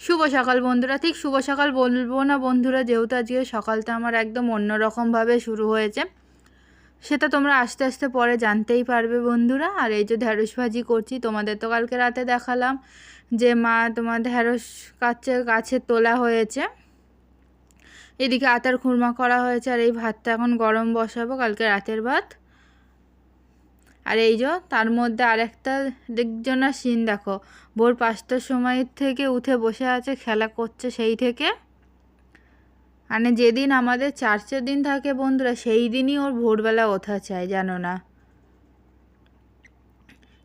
শুভ সকাল বন্ধুরা। ঠিক শুভ সকাল বলব না বন্ধুরা, যেহেতু আজকে সকালটা আমার একদম অন্যরকমভাবে শুরু হয়েছে। সেটা তোমরা আস্তে আস্তে পরে জানতেই পারবে বন্ধুরা। আর এই যে ঢ্যাঁড়স ভাজি করছি, তোমাদের তো কালকে রাতে দেখালাম যে মা তোমার ঢ্যাঁড়স কাছে গাছে তোলা হয়েছে। এদিকে আতার খুরমা করা হয়েছে আর এই ভাতটা এখন গরম বসাবো, কালকে রাতের ভাত। আর এই যে তার মধ্যে আরেকটা দেখজনা সিন দেখো। ভোর পাঁচটার সময় থেকে উঠে বসে আছে, খেলা করছে সেই থেকে। মানে যেদিন আমাদের চার্চের দিন থাকে বন্ধুরা, সেই দিনই ওর ভোরবেলা ওঠা চায় জানো না।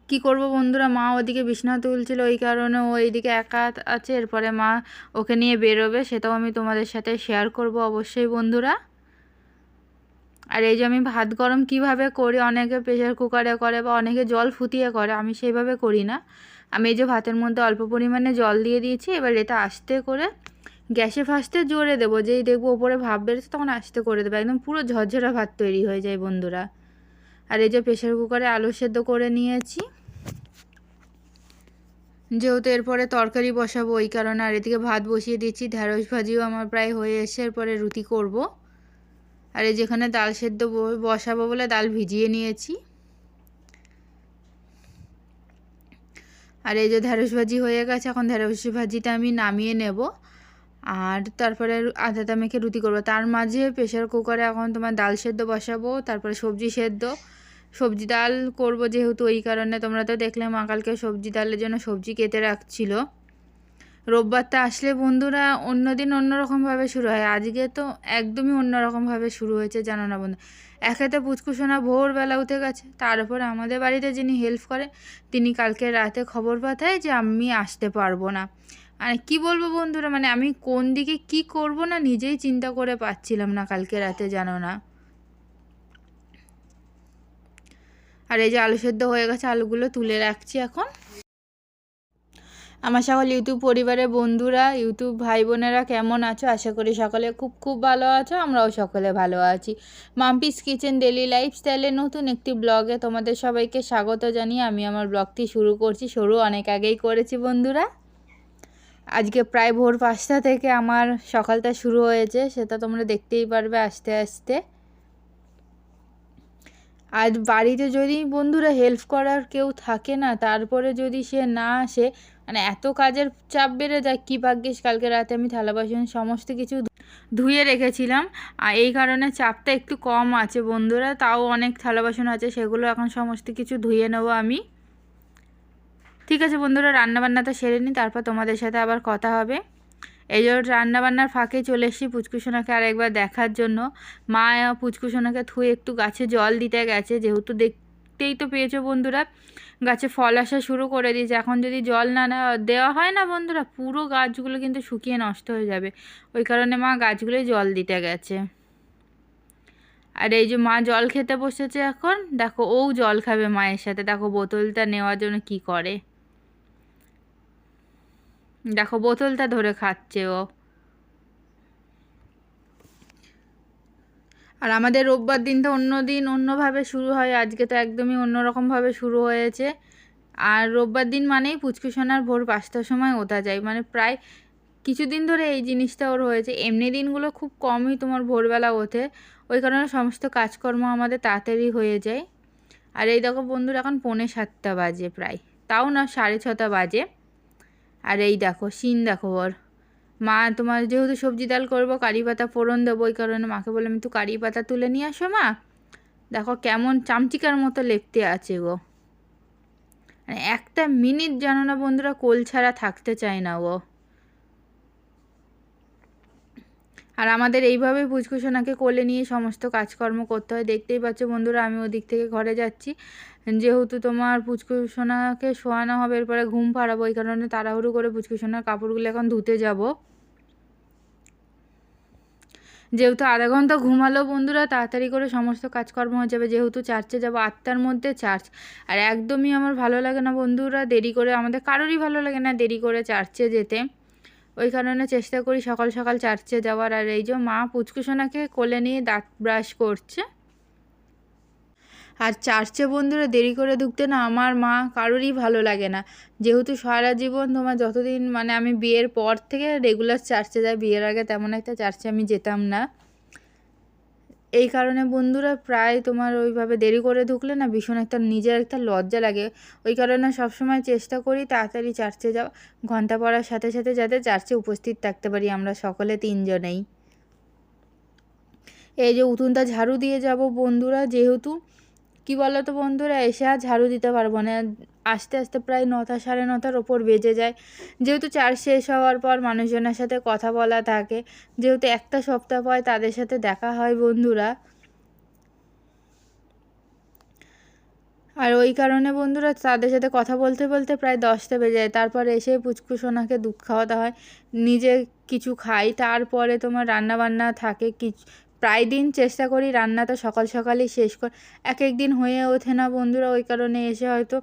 কি করব বন্ধুরা, মা ওদিকে বিছনা তুলছিল, ওই কারণে ও এইদিকে একা আছে, এরপরে মা ওকে নিয়ে বেরোবে, সেটাও আমি তোমাদের সাথে শেয়ার করব অবশ্যই বন্ধুরা। আর এই যে আমি ভাত গরম কীভাবে করি, অনেকে প্রেশার কুকারে করে বা অনেকে জল ফুটিয়ে করে, আমি সেইভাবে করি না। আমি এই যে ভাতের মধ্যে অল্প পরিমাণে জল দিয়ে দিয়েছি, এবার এটা আস্তে করে গ্যাসে ফার্স্টে জোরে দেবো, যেই দেখব ওপরে ভাব বেড়েছে তখন আস্তে করে দেবো, একদম পুরো ঝরঝরা ভাত তৈরি হয়ে যায় বন্ধুরা। আর এই যে প্রেশার কুকারে আলু সেদ্ধ করে নিয়েছি। যেহেতু এরপরে তরকারি বসাবো, ওই কারণে আর এদিকে ভাত বসিয়ে দিচ্ছি ঢ্যাঁড়স ভাজিও আমার প্রায় হয়ে এসে এরপরে রুটি করব। আর এই যেখানে ডাল সেদ্ধ বসাবো বলে ডাল ভিজিয়ে নিয়েছি। আর এই যে ঢ্যাঁড়স ভাজি হয়ে গেছে, এখন ঢ্যাঁড়স ভাজিটা আমি নামিয়ে নেব। আর তারপরে আদাটা মেখে রুটি করব। তার মাঝে প্রেশার কুকারে এখন তোমার ডাল সেদ্ধ বসাবো, তারপরে সবজি সেদ্ধ। সবজি ডাল করব যেহেতু, ওই কারণে তোমরা তো দেখলে মা কালকে সবজি ডালের জন্য সবজি কেটে রাখছিলো। রোববারটা আসলে বন্ধুরা অন্য দিন অন্যরকমভাবে শুরু হয়। আজকে তো একদমই অন্যরকমভাবে শুরু হয়েছে, জানো না বন্ধু। একেতে পুচকুসোনা ভোরবেলা উঠে গেছে। তার উপরে আমাদের বাড়িতে যিনি হেল্প করে, তিনি কালকে রাতে খবর পাঠায় যে আমি আসতে পারব না। মানে কি বলব বন্ধুরা মানে আমি কোন দিকে কি করব না নিজেই চিন্তা করে পাচ্ছিলাম না কালকে রাতে, জানো না। আর এই যে আলু সেদ্ধ হয়ে গেছে, আলুগুলো তুলে রাখছি এখন। আমার সকল ইউটিউব পরিবারের বন্ধুরা, ইউটিউব ভাই বোনেরা কেমন আছো? আশা করি সকলে খুব খুব ভালো আছো, আমরাও সকলে ভালো আছি। মাম্পিস কিচেন ডেলি লাইফস্টাইলের নতুন একটি ব্লগে তোমাদের সবাইকে স্বাগত জানিয়ে আমি আমার ব্লগটি শুরু করছি। শুরু অনেক আগেই করেছি বন্ধুরা। আজকে প্রায় ভোর পাঁচটা থেকে আমার সকালটা শুরু হয়েছে, সেটা তোমরা দেখতেই পারবে আস্তে আস্তে। আর বাড়িতে যদি বন্ধুরা হেল্প করার কেউ থাকে না, তারপরে যদি সে না আসে মানে এত কাজের চাপ বেড়ে যায়, কী ভাগ্যিস কালকে রাতে আমি থালা বাসন সমস্ত কিছু ধুয়ে রেখেছিলাম। আর এই কারণে চাপটা একটু কম আছে বন্ধুরা, তাও অনেক থালা বাসন আছে, সেগুলো এখন সমস্ত কিছু ধুয়ে নেব আমি। ঠিক আছে বন্ধুরা রান্নাবান্নাটা সেরে নিই তারপর তোমাদের সাথে আবার কথা হবে। এই জন্য রান্নাবান্নার ফাঁকে চলে এসেছি পুচকুসোনাকে আরেকবার দেখার জন্য। মা পুচকুসোনাকে থুয়ে একটু গাছে জল দিতে গেছে, যেহেতু দেখতেই তো পেয়েছ বন্ধুরা, গাছে ফল আসা শুরু করে দিয়েছে। এখন যদি জল না দেওয়া হয় না বন্ধুরা, পুরো গাছগুলো কিন্তু শুকিয়ে নষ্ট হয়ে যাবে। ওই কারণে মা গাছগুলোই জল দিতে গেছে। আর এই যে মা জল খেতে বসেছে এখন, দেখো ও জল খাবে মায়ের সাথে। দেখো বোতলটা নেওয়ার জন্য কি করে। দেখো, বোতলটা ধরে খাচ্ছে ও। আর আমাদের রোববার দিন তো অন্য দিন অন্যভাবে শুরু হয়। আজকে তো একদমই অন্যরকমভাবে শুরু হয়েছে। আর রোববার দিন মানেই পুচকুসোনার ভোর পাঁচটার সময় ওঠা যায়। মানে প্রায় কিছুদিন ধরে এই জিনিসটা ওর হয়েছে। এমনি দিনগুলো খুব কমই তোমার ভোরবেলা ওঠে। ওই কারণে সমস্ত কাজকর্ম আমাদের তাড়াতাড়ি হয়ে যায়। আর এই দেখো বন্ধুরা, এখন পৌনে সাতটা বাজে প্রায়। তাও না, সাড়ে ছটা বাজে। আর এই দেখো সিন দেখো ওর মা, তোমার যেহেতু সবজি ডাল করব, কারি পাতা ফোড়ন দেবো, ওই কারণে মাকে বললাম, একটু কারি পাতা তুলে নিয়ে আসো মা। দেখো কেমন চামচিকার মতো লেপতে আছে গো। মানে একটা মিনিট জানো না বন্ধুরা কোল ছাড়া থাকতে চায় না ও আর আমাদের এইভাবে পুচকুসোনাকে কোলে নিয়ে সমস্ত কাজকর্ম করতে হয়। দেখতেই পাচ্ছ বন্ধুরা, আমি ওদিক থেকে ঘরে যাচ্ছি। যেহেতু তোমার পুচকুসোনাকে শোয়ানো হবে, এরপরে ঘুম পাড়াবো ওই কারণে তাড়াহুড়ো করে পুচকুসোনার কাপড়গুলো এখন ধুতে যাব। যেহেতু আধা ঘণ্টা ঘুমালো বন্ধুরা, তাড়াতাড়ি করে সমস্ত কাজকর্ম হয়ে যাবে, যেহেতু চার্চে যাব আটটার মধ্যে চার্চ। আর একদমই আমার ভালো লাগে না বন্ধুরা, দেরি করে, আমাদের কারোরই ভালো লাগে না দেরি করে চার্চে যেতে। ওই কারণে চেষ্টা করি সকাল সকাল চার্চে যাওয়ার। আর এই যে মা পুচকুসোনাকে কোলে নিয়ে দাঁত ব্রাশ করছে। আর চার্চে বন্ধুরা দেরি করে ঢুকতে না আমার মা কারোরই ভালো লাগে না। যেহেতু সারা জীবন তোমার যতদিন মানে আমি বিয়ের পর থেকে রেগুলার চার্চে যাই, বিয়ের আগে তেমন একটা চার্চে আমি যেতাম না। এই কারণে বন্ধুরা প্রায় তোমার ওইভাবে দেরি করে ঢুকলে না ভীষণ একটা নিজের একটা লজ্জা লাগে। ওই কারণে সবসময় চেষ্টা করি তাড়াতাড়ি চার্চে যাও ঘণ্টা পড়ার সাথে সাথে যাতে চার্চে উপস্থিত থাকতে পারি আমরা সকলে তিনজনেই। এই যে উঠোনটা ঝাড়ু দিয়ে যাব বন্ধুরা, যেহেতু কি বলো তো বন্ধুরা, এসে আর ঝাড়ু দিতে পারব না। আস্তে আস্তে প্রায় নটা সাড়ে নটার ওপর বেজে যায়। যেহেতু চার শেষ হওয়ার পর মানুষজনের সাথে কথা বলা থাকে, যেহেতু একটা সপ্তাহ পর তাদের সাথে দেখা হয় বন্ধুরা। আর ওই কারণে বন্ধুরা তাদের সাথে কথা বলতে বলতে প্রায় দশটা বেজে যায়। তারপরে এসে পুচকু সোনাকে দুধ খাওয়াতে হয়। নিজে কিছু খাই, তারপরে তোমার রান্না বান্না থাকে কিছু প্রায় দিন চেষ্টা করি রান্নাটা সকাল সকালই শেষ কর এক এক দিন হয়ে ওঠে না বন্ধুরা, ওই কারণে এসে হয়তো,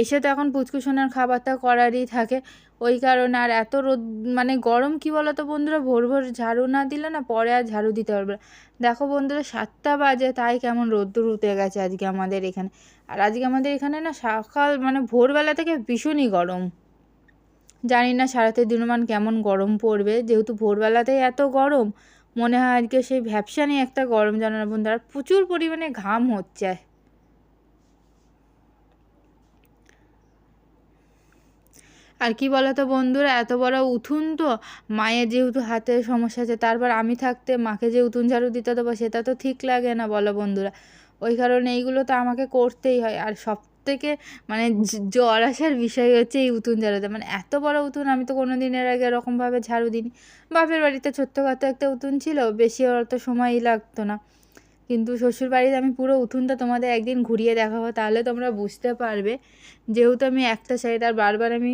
এসে তো এখন পুচকু সোনার খাবারটা করারই থাকে, ওই কারণে আর এত রোদ মানে গরম কি বলো তো বন্ধুরা, ভোর ভোর ঝাড়ু না দিলে না পরে আর ঝাড়ু দিতে পারবে না। দেখো বন্ধুরা, সাতটা বাজে, তাই কেমন রোদ্দুর উঠে গেছে আজকে আমাদের এখানে। আর আজকে আমাদের এখানে না সকাল মানে ভোরবেলা থেকে ভীষণই গরম। জানি না সারাতে দিনমান কেমন গরম পড়বে, যেহেতু ভোরবেলাতেই এত গরম। মনে হয় আজকে সেই ভ্যাপসানি একটা গরম জানো না বন্ধুরা প্রচুর পরিমাণে ঘাম হচ্ছে। আর কি বলতো বন্ধুরা, এত বড় উঠুন তো, মায়ের যেহেতু হাতে সমস্যা আছে, তারপর আমি থাকতে, মাকে যে উঠুন ঝাড়ু দিতে দেবো, সেটা তো ঠিক লাগে না বলো বন্ধুরা। ওই কারণে এইগুলো তো আমাকে করতেই হয়, আর সব থেকে মানে জ্বর আসার বিষয় হচ্ছে এই উঠুন ঝাড়ুতে মানে এত বড় উঠুন আমি তো কোনো দিনের আগে এরকমভাবে ঝাড়ু দিইনি। বাপের বাড়িতে ছোট্টখাটো একটা উঠুন ছিল, বেশি অত সময়ই লাগতো না। কিন্তু শ্বশুর বাড়িতে আমি পুরো উঠুনটা তোমাদের একদিন ঘুরিয়ে দেখাবো, তাহলে তোমরা বুঝতে পারবে। যেহেতু আমি একটা সাইড আর বারবার আমি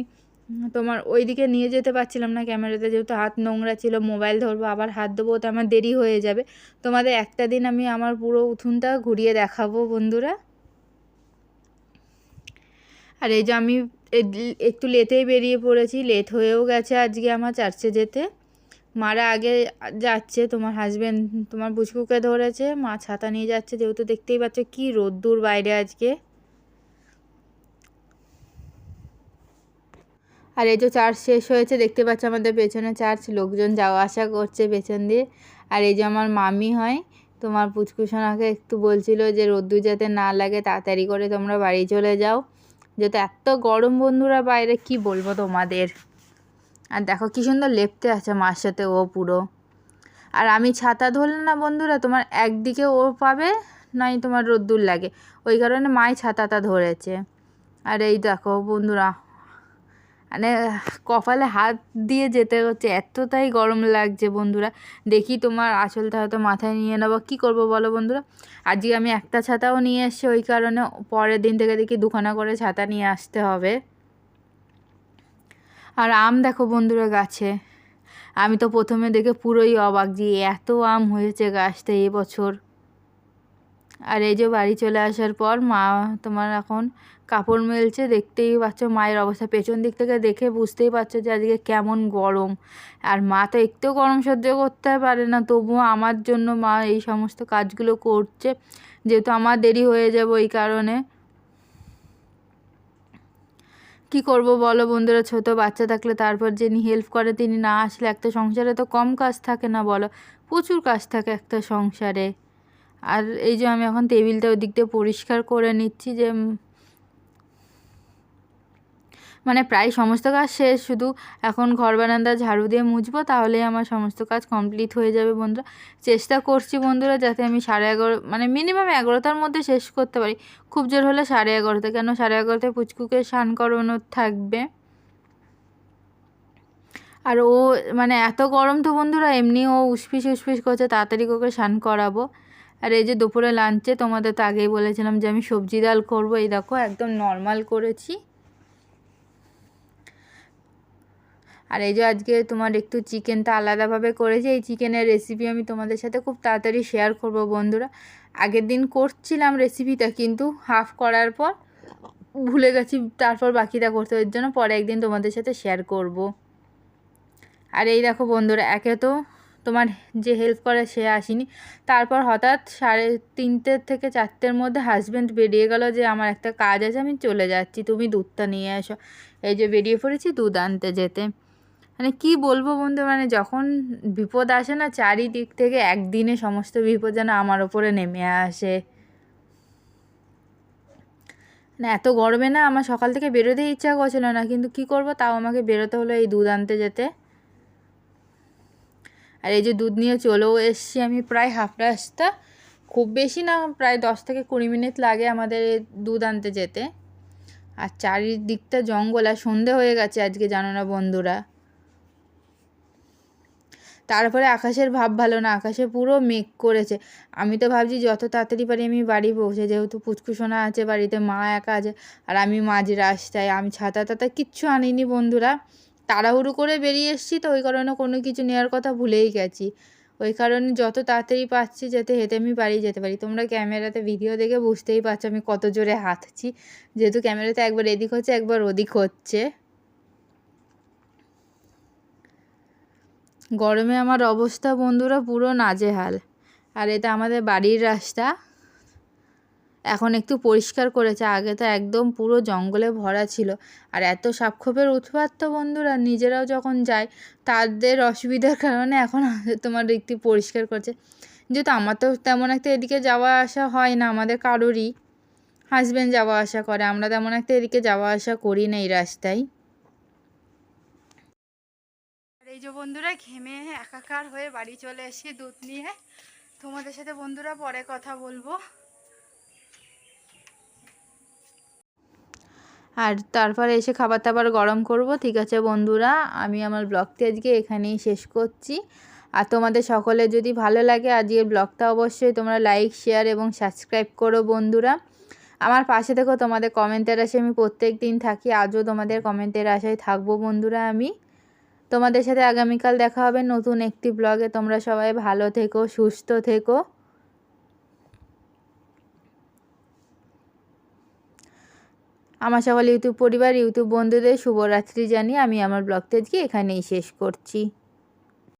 তোমার ওই দিকে নিয়ে যেতে পারছিলাম না ক্যামেরাতে, যেহেতু হাত নোংরা ছিল, মোবাইল ধরবো, আবার হাত দেবো তো আমার দেরি হয়ে যাবে। তোমাদের একটা দিন আমি আমার পুরো উঠুনটা ঘুরিয়ে দেখাবো বন্ধুরা। আর এই যে আমি একটু লেটেই বেরিয়ে পড়েছি, লেট হয়েও গেছে আজকে আমার চার্চে যেতে। মারা আগে যাচ্ছে, তোমার হাজব্যান্ড তোমার বুচকুকে ধরেছে, মা ছাতা নিয়ে যাচ্ছে, যেহেতু দেখতেই পাচ্ছ কী রোদ্দুর বাইরে আজকে। আর এই যে চার্জ শেষ হয়েছে, দেখতে পাচ্ছ আমাদের পেছনে চার্চ, লোকজন যাওয়া আসা করছে পেছন দিয়ে। আর এই যে আমার মামি হয়, তোমার পুচকুসোনাকে একটু বলছিল যে রোদ্দুর যাতে না লাগে, তাড়াতাড়ি করে তোমরা বাড়ি চলে যাও। যেহেতু এত গরম বন্ধুরা বাইরে, কি বলব তোমাদের? আর দেখো কী সুন্দর লেপতে আছে মার সাথে ও পুরো। আর আমি ছাতা ধরলে না বন্ধুরা তোমার একদিকে ও পাবে, নাই তোমার রোদ্দুর লাগে। ওই কারণে মাই ছাতাটা ধরেছে। আর এই দেখো বন্ধুরা মানে কপালে হাত দিয়ে যেতে হচ্ছে, এতটাই গরম লাগছে বন্ধুরা। দেখি তোমার আঁচলটা হয়তো মাথায় নিয়ে নেব। কী করব বলো বন্ধুরা? আজকে আমি একটা ছাতাও নিয়ে এসছি, ওই কারণে পরের দিন থেকে দেখি দুখানা করে ছাতা নিয়ে আসতে হবে। আর আম দেখো বন্ধুরা গাছে। আমি তো প্রথমে দেখে পুরোই অবাক যে এত আম হয়েছে গাছটা এবছর। আর এই যে বাড়ি চলে আসার পর মা তোমার এখন কাপড় মেলছে, দেখতেই পাচ্ছ মায়ের অবস্থা। পেছন দিক থেকে দেখে বুঝতেই পারছ যে আজকে কেমন গরম। আর মা তো একটু গরম সহ্য করতে পারে না, তবুও আমার জন্য মা এই সমস্ত কাজগুলো করছে। যেহেতু আমার দেরি হয়ে যাব ওই কারণে। কি করব বলো বন্ধুরা, ছোট বাচ্চা থাকলে তারপর যিনি হেল্প করে তিনি না আসলে একটা সংসারে তো কম কাজ থাকে না বলো? প্রচুর কাজ থাকে একটা সংসারে। আর এই যে আমি এখন টেবিলটা ওই দিক দিয়ে পরিষ্কার করে নিচ্ছি যে মানে প্রায় সমস্ত কাজ শেষ। শুধু এখন ঘর বারান্দা ঝাড়ু দিয়ে মুছবো তাহলে আমার সমস্ত কাজ কমপ্লিট হয়ে যাবে বন্ধুরা। চেষ্টা করছি বন্ধুরা যাতে আমি সাড়ে এগারো মানে মিনিমাম এগারোটার মধ্যে শেষ করতে পারি। খুব জোর হলে সাড়ে এগারোটা কেন সাড়ে এগারোটায় পুচকুকে স্নান করানো থাকবে। আর ও মানে এত গরম তো বন্ধুরা, এমনি ও উসপিস উসপিস করছে, তাড়াতাড়ি ওকে স্নান করাবো। আর এই যে দুপুরে লাঞ্চে তোমাদের তো আগেই বলেছিলাম যে আমি সবজি ডাল করব, এই দেখো একদম নর্মাল করেছি। আর এই যে আজকে তোমার একটু চিকেনটা আলাদাভাবে করেছি, এই চিকেনের রেসিপি আমি তোমাদের সাথে খুব তাড়াতাড়ি শেয়ার করব বন্ধুরা। আগের দিন করছিলাম রেসিপিটা কিন্তু হাফ করার পর ভুলে গেছি, তারপর বাকিটা করতে ওর জন্য পরে একদিন তোমাদের সাথে শেয়ার করব। আর এই দেখো বন্ধুরা, একে তো তোমার যে হেল্প করে সে আসেনি। তারপর হঠাৎ সাড়ে তিনটের থেকে চারটের মধ্যে হাজব্যান্ড বেরিয়ে গেল যে, আমার একটা কাজ আছে, আমি চলে যাচ্ছি, তুমি দুধটা নিয়ে এসো। এই যে বেরিয়ে পড়েছি দুধ আনতে যেতে। মানে কি বলব বন্ধু মানে যখন বিপদ আসে না চারিদিক থেকে, একদিনে সমস্ত বিপদ যেন আমার ওপরে নেমে আসে। না এত গরমে না আমার সকাল থেকে বেরোতে ইচ্ছা করছিল না, কিন্তু কি করব, তাও আমাকে বেরোতে হলো এই দুধ আনতে যেতে। আর এই যে দুধ নিয়ে চলেও এসছি আমি প্রায় হাফ রাস্তা খুব বেশি না, প্রায় দশ থেকে কুড়ি মিনিট লাগে আমাদের দুধ আনতে যেতে। আর চারিদিকটা জঙ্গল, আর সন্ধে হয়ে গেছে আজকে, জানো না বন্ধুরা। তারপরে আকাশের ভাব ভালো না, আকাশে পুরো মেঘ করেছে। আমি তো ভাবছি যত তাড়াতাড়ি পারি আমি বাড়ি পৌঁছে, যেহেতু পুচকুসোনা আছে, বাড়িতে মা একা আছে, আর আমি মাঝ রাস্তায়, আমি ছাতা তাতা কিচ্ছু আনিনি বন্ধুরা। তাড়াহুড়ো করে বেরিয়ে এসেছি তো, ওই কারণে কোনো কিছু নেওয়ার কথা ভুলেই গেছি। ওই কারণে যত তাড়াতাড়ি পাচ্ছি যাতে হেঁটে আমি বাড়ি যেতে পারি। তোমরা ক্যামেরাতে ভিডিও দেখে বুঝতেই পারছ আমি কত জোরে হাঁটছি। যেহেতু ক্যামেরাতে একবার এদিক হচ্ছে, একবার ওদিক হচ্ছে। গরমে আমার অবস্থা বন্ধুরা পুরো নাজেহাল। আর এটা আমাদের বাড়ির রাস্তা। এখন একটু পরিষ্কার করেছে, আগে তো একদম পুরো জঙ্গলে ভরা ছিল। আর এত সাপক্ষোপের উৎপাত তো বন্ধুরা, নিজেরাও যখন যায় তাদের অসুবিধার কারণে এখন তোমার একটু পরিষ্কার করছে। যেহেতু আমার তো তেমন একটা এদিকে যাওয়া আসা হয় না, আমাদের কারোরই। হাজব্যান্ড যাওয়া আসা করে, আমরা তেমন একটা এদিকে যাওয়া আসা করি না এই রাস্তায় আর এই যে বন্ধুরা ঘেমে একাকার হয়ে বাড়ি চলে এসে দুধ নিয়ে। তোমাদের সাথে বন্ধুরা পরে কথা বলব। আর তারপরে এসে খাবার টাবার গরম করব, ঠিক আছে বন্ধুরা? আমি আমার ব্লগটি আজকে এখানেই শেষ করছি। আর তোমাদের সকলে যদি ভালো লাগে, আজকের ব্লগটা অবশ্যই তোমরা লাইক শেয়ার এবং সাবস্ক্রাইব করো বন্ধুরা। আমার পাশে দেখো তোমাদের কমেন্টের আশায় আমি প্রত্যেক দিন থাকি, আজও তোমাদের কমেন্টের আশায় থাকব বন্ধুরা আমি। তোমাদের সাথে আগামীকাল দেখা হবে নতুন একটি ব্লগে। তোমরা সবাই ভালো থেকো, সুস্থ থেকো। আমার সকল ইউটিউব পরিবার, ইউটিউব বন্ধুদের শুভরাত্রি জানিয়ে আমি আমার ব্লগটা আজকে এখানেই শেষ করছি।